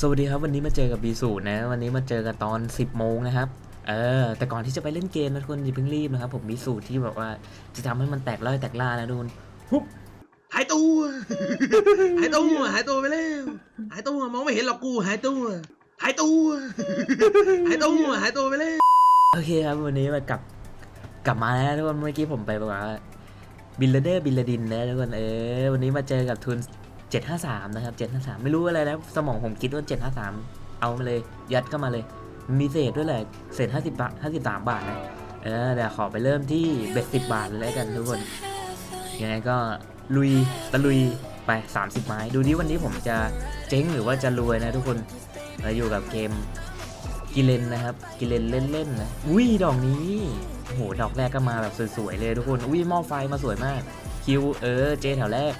สวัสดีครับวันนี้มาเจอกับบีสูนะวันนี้มาเจอกันตอน 10โมงนะครับเออแต่ก่อนที่จะไปเล่นเกมนะทุกคนอย่าเพิ่งรีบนะครับผมมีสูตรที่แบบว่าจะทำให้มันแตกล่อยแตกล่านะทุกคนปุ๊บหายตัวหายตัวหายตัวไปแล้วหายตัวมองไม่เห็นหรอกกูหายตัวหายตัวหายตัวหายตัวไปแล้วโอเคครับวันนี้มากลับกลับมาแล้วทุกคนเมื่อกี้ผมไปบอกว่าบิลเลเดอร์บิลลดินนะทุกคนเออวันนี้มาเจอกับทุน 753 นะครับ 753 ไม่รู้อะไรนะสมองผมคิดว่า 753 เอามาเลย ยัดเข้ามาเลย มีเศษด้วยแหละ เศษ 50 บาท 53 บาทนะ เออเดี๋ยวขอไปเริ่มที่เบ็ด10 บาทเลยแล้วกันทุกคน ยังไงก็ลุยตะลุยไป 30 ไม้ ดูดิวันนี้ผมจะเจ๊งหรือว่าจะรวยนะทุกคนเราอยู่กับเกมกิเลนนะครับ กิเลนเล่นๆนะอุ้ยดอกนี้โอ้โหดอกแรกก็มาแบบสวยๆเลยทุกคนอุ้ยหม้อไฟมาสวยมากคิวเออเจแถวแรก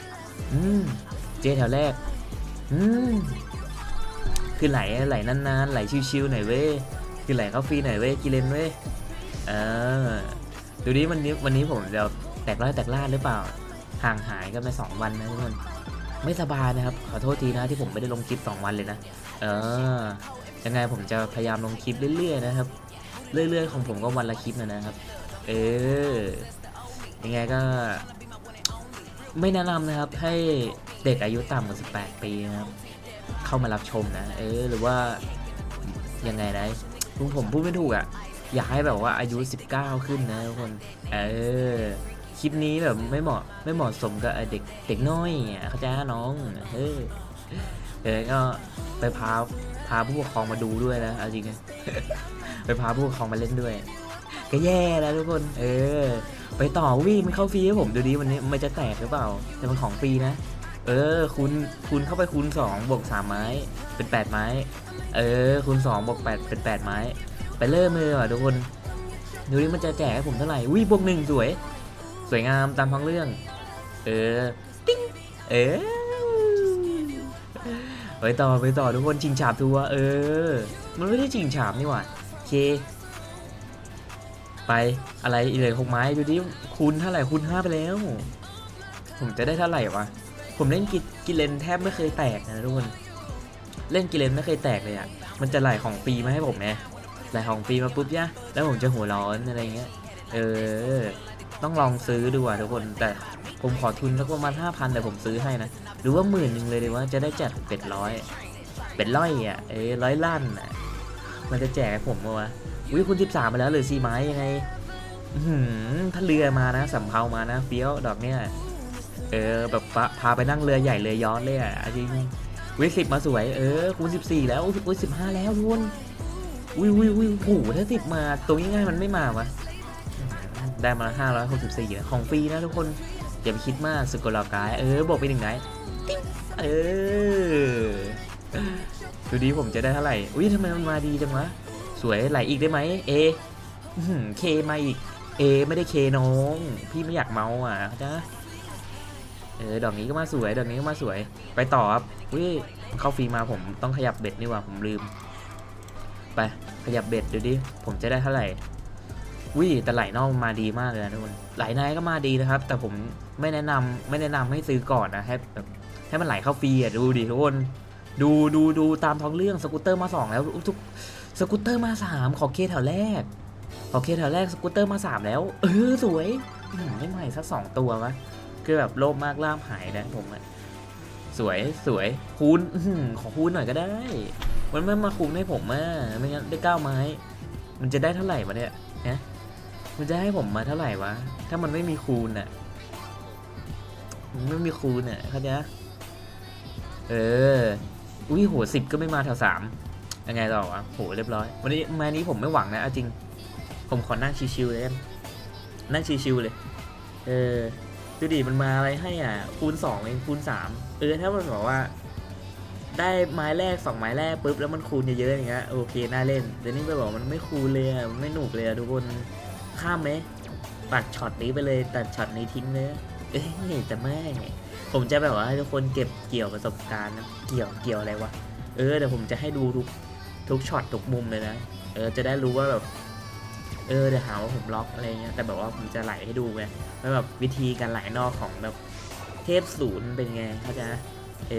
อืม จแถวแรก อืม คือไหลไหลนานๆ ไหลชิวๆหน่อยเว้ย คือไหลเข้าฟรีหน่อยเว้ย กิเลนเว้ย เออ ดูดิวันนี้วันนี้ผมจะแตกร้อยแตกล่าหรือเปล่า ห่างหายกันไปสองวันนะทุกคน ไม่สบายนะครับ ขอโทษทีนะที่ผมไม่ได้ลงคลิปสองวันเลยนะ เออ ยังไงผมจะพยายามลงคลิปเรื่อยๆนะครับ เรื่อย ๆ ของผมก็วันละคลิปนะนะครับ เออ ยังไงก็ไม่แนะนำนะครับให้ เด็กอายุต่ำกว่า18 ปีนะครับ เข้ามารับชมนะ เออ หรือว่า ยังไงนะผมผมพูดไม่ถูกอะ่ะ อยากให้แบบว่าอายุ 19 ขึ้นนะทุกคน เออ คลิปนี้แบบไม่เหมาะไม่เหมาะสมกับเด็กเด็กน้อยอะเขาใจน้องเออเออก็ไปพาพาผู้ปกครองมาดูด้วยนะเอาจริงไปพาผู้ปกครองมาเล่นด้วย ก็แย่แล้วทุกคน เออ ไปต่อวิ่งมันเข้าฟรีให้ผมดูดิวันนี้มันจะแตกหรือเปล่า แต่มันของฟรีนะ เออคูณคูณเข้าไปคูณ2บวก3ไม้ เป็น8ไม้ เออคูณ2บวก8เป็น8ไม้ ไปเริ่มเลยว่ะทุกคนดูดิมันจะแจกให้ผมเท่าไหร่วิบวกหนึ่งสวย สวยงามตามท้องเรื่อง เออติ้งเออไปต่อไปต่อทุกคนชิงฉาบทัวเออ มันไม่ได้ชิงฉาบนี่หว่าเค ไปอะไรอีกเลยหกไม้ดูดิคูณเท่าไหร่คูณห้าไปแล้ว ผมจะได้เท่าไหร่วะ ผมเล่นกิกเลนแทบไม่เคยแตกนะทุกคน เล่นกิเลนไม่เคยแตกเลยอะ มันจะไหลของฟรีมาให้ผมไงไหลของฟรีมาปุ๊บเนี่ยแล้วผมจะหัวร้อนอะไรเงี้ย เออ ต้องลองซื้อดูอะทุกคน แต่ผมขอทุนสักประมาณห้าพันแต่ผมซื้อให้นะ หรือว่าหมื่นหนึ่งเลยดีว่าจะได้จัดเป็ดร้อย เป็ดร้อยอะ เอ้ร้อยล้านอะ มันจะแจกให้ผมปะวะอุ้ยคุณสิบสามมาแล้วเหลยสี่ไม้ยังไงหือถ้าเรือมานะสำเภามานะเฟี้ยวดอกเนี้ย เออแบบพาพาไปนั่งเรือใหญ่เรือย้อนเลยอะจริงวิสิบมาสวยเออคูณสิบสี่แล้วอุ้ยสิบห้าแล้วทุกคนอุ้ยอุ้ยอุ้ยโอ้โหถ้าสิบมาตัวง่ายๆมันไม่มาวะได้มาห้าร้อยหกสิบสี่ของฟรีนะทุกคนอย่าไปคิดมากสุกลากายเออบอกไปหนึ่งไหนเออดูดีผมจะได้เท่าไหร่อุ้ยทำไมมันมาดีจังวะสวยไหลอีกได้ไหมเอ้เคมาอีกเอไม่ได้เคน้อง พี่ไม่อยากเมาอะเข้าใจปะ เออดอกนี้ก็มาสวยดอกนี้ก็มาสวย ไปต่อครับอุ้ยเข้าฟรีมาผมต้องขยับเบ็ดนี่หว่าผมลืม ไปขยับเบ็ดดูดิผมจะได้เท่าไหร่วิแต่ไหลนอกมาดีมากเลยนะทุกคนไหลในก็มาดีนะครับ แต่ผมไม่แนะนำไม่แนะนำให้ซื้อก่อนนะให้แบบให้มันไหลเข้าฟรีอะดูดิทุกคนดูดูดูตามท้องเรื่องสกูตเตอร์มาสองแล้วทุกสกูตเตอร์มาสามขอเคแถวแรก ขอเคแถวแรกสกูตเตอร์มาสามแล้ว เออสวยไม่ใหม่สักสองตัววะ คือแบบโลภมากล่ามหายนะผมอะสวยสวยคูณขอคูณหน่อยก็ได้ มันไม่มาคูณให้ผมอะไม่งั้นได้เก้าไม้ มันจะได้เท่าไหร่วะเนี่ยฮะมันจะให้ผมมาเท่าไหร่วะ ถ้ามันไม่มีคูณอะมันไม่มีคูณอะเข้าใจปะเออ อุ้ยโหสิบก็ไม่มาแถวสามยังไงต่อวะโหเรียบร้อย วันนี้มานี้ผมไม่หวังนะเอาจริง ผมขอนั่งชิวๆเลยกันนั่งชิวๆเลย เออ ดูดิมันมาอะไรให้อะ คูณสองเองคูณสามเออถ้ามันบอกว่า ได้ไม้แรกสองไม้แรกปุ๊บแล้วมันคูณเยอะๆอย่างเงี้ยโอเคน่าเล่นแต่นี่ไปบอกมันไม่คูณเลยอะมันไม่หนุกเลยอะทุกคนข้ามไหมตัดช็อตนี้ไปเลยตัดช็อตนี้ทิ้งเลยเอ้ยแต่ไม่ผมจะแบบว่าให้ทุกคนเก็บเกี่ยวประสบการณ์นะเกี่ยวเกี่ยวอะไรวะเออเดี๋ยวผมจะให้ดูทุกทุกช็อตทุกมุมเลยนะเออจะได้รู้ว่าแบบ เออเดี๋ยวหาว่าผมล็อกอะไรเงี้ยแต่แบบว่าผมจะไหลให้ดูไงว่าแบบวิธีการไหลนอกของแบบเทพศูนย์เป็นไงเข้าใจเอ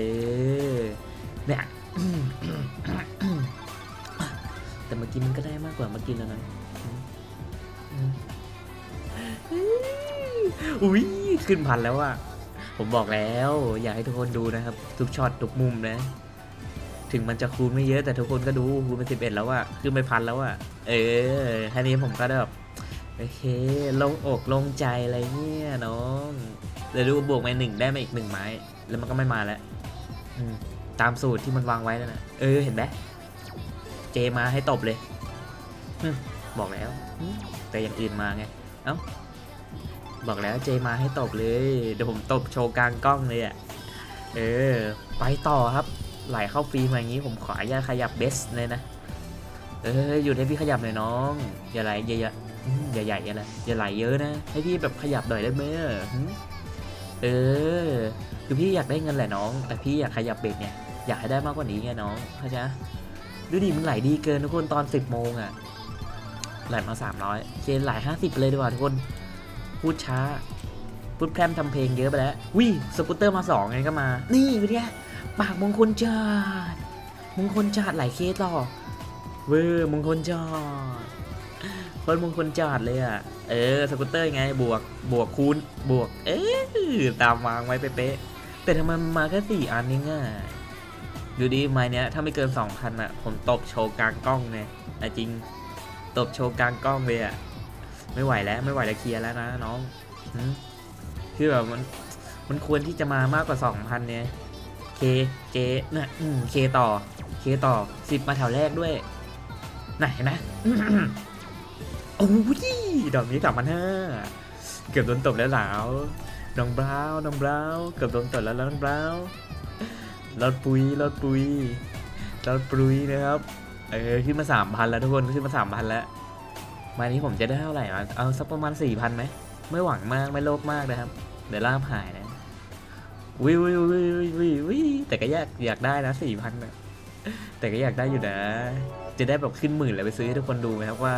อเนี่ยเมื่อกี้มันก็ได้มากกว่าเมื่อกี้แล้วนะอุ้ยขึ้นพันแล้วอะผมบอกแล้ว อยากให้ทุกคนดูนะครับ ทุกช็อตทุกมุมนะ ถึงมันจะคูณไม่เยอะแต่ทุกคนก็ดูคูณเป็นสิบเอ็ดแล้วอะขึ้นไปพันแล้วอะเออแค่นี้ผมก็ได้แบบโอเคลงอกลงใจอะไรเนี่ยน้องเดี๋ยวดูบวกมาหนึ่งได้มาอีกหนึ่งไม้ แล้วมันก็ไม่มาแล้วตามสูตรที่มันวางไว้นั่นแหละเออเห็นไหมเจมาให้ตบเลยบอกแล้ว แต่อย่างอื่นมาไงเอ้าบอกแล้วเจมาให้ตบเลยเดี๋ยวผมตบโชว์กลางกล้องเลยอะเออ ไปต่อครับ ไหลเข้าฟรีมาอย่างนี้ผมขออนุญาตขยับเบสเลยนะเอออยู่ให้พี่ขยับหน่อยน้องอย่าไหลอย่าอย่าอืมอย่าใหญ่อย่าไหลอย่าไหลเยอะนะ ให้พี่แบบขยับหน่อยได้ไหมอะหึเออคือพี่อยากได้เงินแหละน้อง แต่พี่อยากขยับเบสเนี่ยอยากให้ได้มากกว่านี้ไงน้องเข้าใจปะดูดิมันไหลดีเกินทุกคนตอน 10 โมงอะไหลมา 300เคไหล50 เลยดีกว่าทุกคนพูดช้าพูดแพร่มทำเพลงเยอะไปแล้ววิสกูตเตอร์มาสองไงก็มา นี่เป็นไง ปากมงคลจัดมงคลจัดหลายเคสต่อเวอร์มงคลจัดคนมงคลจัดเลยอะ เออสกูตเตอร์ไงบวกบวกคูณบวก เอ๊ตามวางไว้เป๊ะแต่ทำไมมาแค่สี่อันนี่ง่ะดูดิไม้เนี้ยถ้าไม่เกินสองพันอะ ผมตบโชว์กลางกล้องเนี่ยจริงตบโชว์กลางกล้องเลยอะไม่ไหวแล้วไม่ไหวแล้วเคลียร์แล้วนะน้องคือแบบมันมันควรที่จะมามากกว่าสองพันเนี่ย เคเจนะอืมเคต่อเคต่อสิบมาแถวแรกด้วยไหนนะโอ้ยดอกนี้สามพันห้าเกือบโดนตบแล้วหลาวน้องบราวน้องบราวเกือบโดนตบแล้วน้องบราวน์รถปุยรถปุยรถปุยนะครับเออขึ้นมาสามพันแล้วทุกคนขึ้นมาสามพันแล้วมานี้ผมจะได้เท่าไหร่วะเอาสักประมาณสี่พันไหมไม่หวังมากไม่โลภมากนะครับ เดี๋ยวล่าบหายนะ วิววิววิววิววิแต่ก็อยากอยากได้นะสี่พันนะแต่ก็อยากได้อยู่นะ จะได้แบบขึ้นหมื่นเลยไปซื้อให้ทุกคนดูนะครับว่า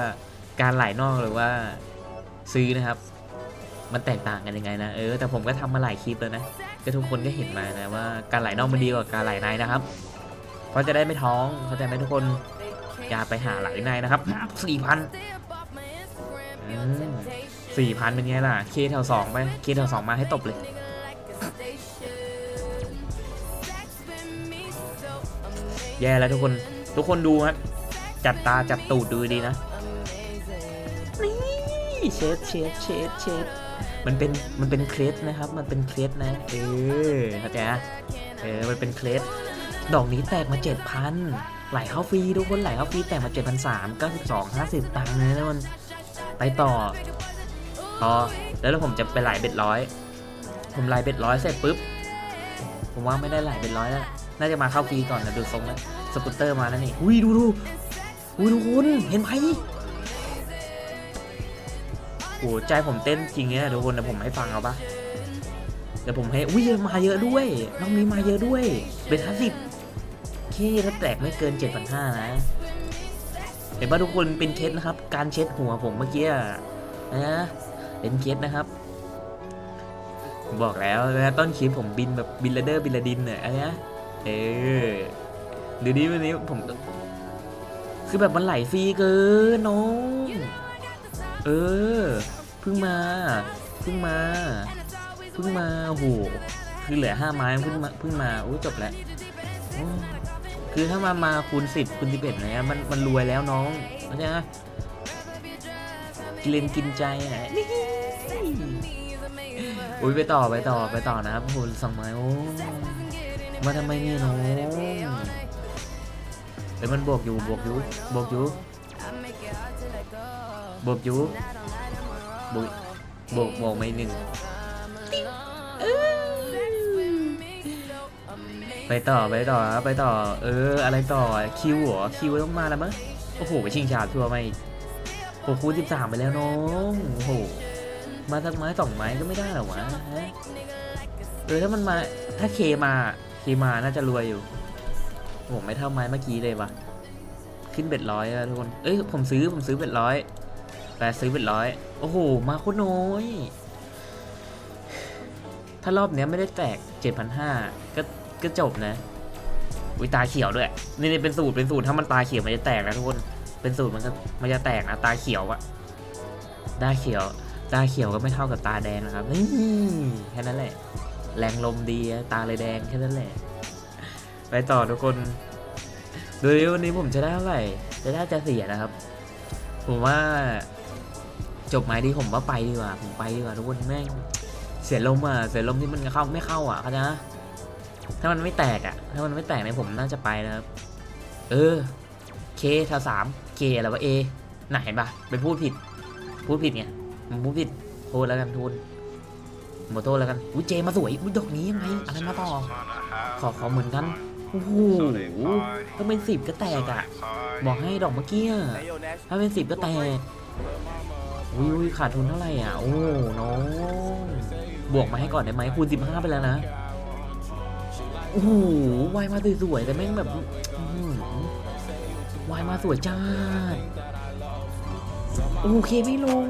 การไหลนอกหรือว่าซื้อนะครับ มันแตกต่างกันยังไงนะเออแต่ผมก็ทำมาหลายคลิปแล้วนะก็ทุกคนก็เห็นมานะว่าการไหลนอกมันดีกว่าการไหลในนะครับ เพราะจะได้ไม่ท้องเข้าใจไหมทุกคนอย่าไปหาไหลในนะครับสี่พันสี่พันเป็นไงล่ะเคแถวสองไปเคแถวสองมาให้ตบเลย แย่แล้วทุกคน ทุกคนดูครับ จับตาจับตูดดูดีนะ นี่เชดเชดเชดเชดมันเป็น มันเป็นเครสนะครับ มันเป็นเครสนะ เออเข้าใจเออ มันเป็นเครสดอกนี้แตกมาเจ็ดพันไหลเข้าฟรีทุกคนไหลเข้าฟรีแตกมาเจ็ดพันสามเก้าสิบสองห้าสิบตังค์นะทุกคนไปต่อพอแล้วผมจะไปไหลเบ็ดร้อย ผมไหลเบ็ดร้อยเสร็จปุ๊บ ผมว่าไม่ได้ไหลเบ็ดร้อยแล้ว น่าจะมาเข้าฟรีก่อนนะดูทรงแล้วสกูตเตอร์มาแล้วนี่อุ้ยดูดูอุ้ยทุกคนเห็นไหมโอ้ใจผมเต้นจริงเนี่ยทุกคนเดี๋ยวผมให้ฟังเอาปะเดี๋ยวผมให้อุ้ยมาเยอะด้วยน้องนี้มาเยอะด้วยเป็นห้าสิบเคถ้าแตกไม่เกินเจ็ดพันห้านะเห็นว่าทุกคนเป็นเคสนะครับ การเช็ดหัวผมเมื่อกี้นะเป็นเคสนะครับ บอกแล้วนะต้นคลิปผมบินแบบบินระเดอร์บินระดินเนี่ยอันเนี้ เออดูดิวันนี้ผม คือแบบมันไหลฟรีเกินน้องเออเพิ่งมาเพิ่งมาเพิ่งมาโหคือเหลือห้าไม้เพิ่งมาเพิ่งมาโอ้ยจบแล้วคือถ้ามามาคูณสิบคูณสิบเอ็ดเนี่ยมันมันรวยแล้วน้องเข้าใจไหมกินเลนกินใจอะอุ้ยไปต่อไปต่อไปต่อนะครับคุณสองไม้โอ้ มาทำไมเนี่ยน้องเฮ้ยมันบวกอยู่บวกอยู่บวกอยู่บวกอยู่บวกบวกบวกไม่หนึ่งไปต่อไปต่อไปต่อ เออ อะไรต่อคิวเหรอคิวต้องมาแล้วมั้งโอ้โหไปชิงชาทัวร์มาอีกโอ้คูณสิบสามไปแล้วน้องโอ้โหมาสักไม้สองไม้ก็ไม่ได้หรอวะฮะเออถ้ามันมาถ้าเคมา คมาน่าจะรวยอยู่ผมไม่เท่าไม้เมื่อกี้เลยวะขึ้นเบ็ดร้อยทุกคน เอ้ยผมซื้อผมซื้อเบ็ดร้อยแต่ซื้อเบ็ดร้อยโอ้โห มาโคตรน้อย ถ้ารอบเนี้ยไม่ได้แตกเจ็ดพันห้าก็ก็จบนะอุ้ยตาเขียวด้วย นี่เป็นสูตรเป็นสูตรถ้ามันตาเขียวมันจะแตกนะทุกคน เป็นสูตรมันก็มันจะแตกนะตาเขียวอะตาเขียว ตาเขียวก็ไม่เท่ากับตาแดงนะครับนี่แค่นั้นแหละ แรงลมดีตาเลยแดงแค่นั้นแหละ ไปต่อทุกคน ดูดิวันนี้ผมจะได้เท่าไหร่ จะได้จะเสียนะครับ ผมว่า จบไม้ดีผมว่าไปดีกว่า ผมไปดีกว่าทุกคนแม่ง เสียลมอะ เสียลมที่มันเข้าไม่เข้าอะเขาจนะถ้ามันไม่แตกอะ ถ้ามันไม่แตกเนี่ยผมน่าจะไปนะครับ เออ เคทาสามเคอะไรวะเอไหนปะไปพูดผิด พูดผิดไงผมพูดผิดโทษแล้วกันทูน หมดโทษแล้วกันอุ้ยเจมาสวยอุ้ยดอกนี้ยังไงอะไรมาต่อ ขอขอเหมือนกันโอ้โหถ้าเป็นสิบก็แตกอะ บอกให้ดอกเมื่อกี้ถ้าเป็นสิบก็แตกอุ้ยขาดทุนเท่าไหร่อะ โอ้น้องบวกมาให้ก่อนได้ไหมคูณสิบห้าไปแล้วนะโอ้โหวายมาสวยๆแต่แม่งแบบวายมาสวยจ้าโอเคไม่ลง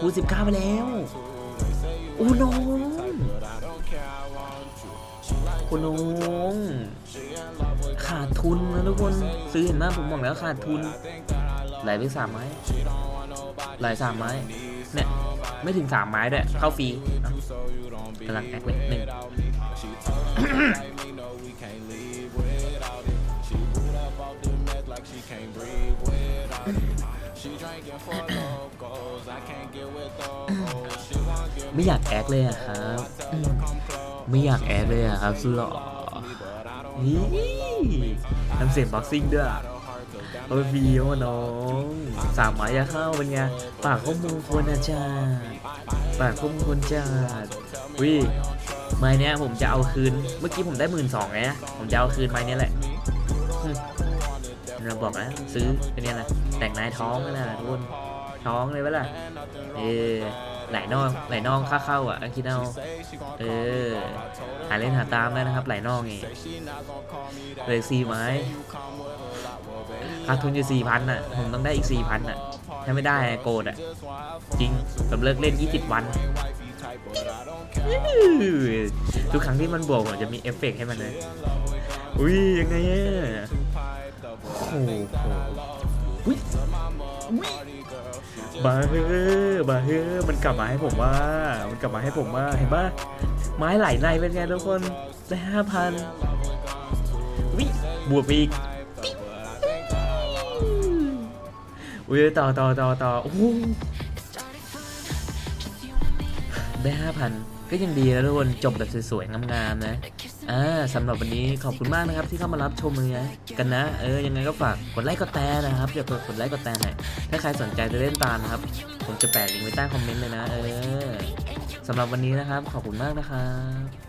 คูณสิบเก้าไปแล้ว อ้น้องโอ้น้องขาดทุนนะทุกคนซื้อเห็นไหมผมบอกแล้วขาดทุน ไหลไปสามไม้ไหลสามไม้เนี่ยไม่ถึงสามไม้ด้วยเข้าฟรีกำลังแอคเลยหนึ่ง ไม่อยากแอคเลยอะครับอืมไม่อยากแอคเลยอะครับสุดหล่อนี่ทำเสียงบ็อกซิ่งด้วยอะเอาไปฟรีวะน้องสามหมายจะเข้าเป็นไงปากข้อมูลควรนะจ้าปากข้อมูลควรจ้าวิไม้เนี้ยผมจะเอาคืน เมื่อกี้ผมได้หมื่นสองไงผมจะเอาคืนไม้เนี้ยแหละอืม เราบอกนะซื้อเป็นเนี้ยแหละแต่งนายท้องนั่นแหละทุกคนท้องเลยปะล่ะเออไหลน่องไหลน่องค่าเข้าอะคิดเอาเออหาเล่นหาตามได้นะครับไหลน่องนี่เลยสี่ไม้ขาดทุนอยู่สี่พันอะผมต้องได้อีกสี่พันอะถ้าไม่ได้โกรธอะจริงผมเลิกเล่นยี่สิบวันทุกครั้งที่มันบวกผมจะมีเอฟเฟกต์ให้มันเลยอุ้ยยังไงอะโอ้โหอุ้ยอุ้ยบาเฮอบาเฮอมันกลับมาให้ผมว่า มันกลับมาให้ผมว่าเห็นปะไม้ไหลในเป็นไงทุกคนได้ห้าพันวิบวกอีกติ๊งอุ้ยต่อต่อต่อต่อโอ้โหได้ห้าพันก็ยังดีนะทุกคนจบแบบสวยๆงามๆนะ อ่าสำหรับวันนี้ขอบคุณมากนะครับที่เข้ามารับชมเลยนะกันนะ เออ ยังไงก็ฝากกดไลค์กดแตร์นะครับอย่ากดกดไลค์กดแชร์หน่อยถ้าใครสนใจจะเล่นตามนะครับ ผมจะแปะลิงก์ไว้ใต้คอมเมนต์เลยนะ เออสำหรับวันนี้นะครับ ขอบคุณมากนะครับ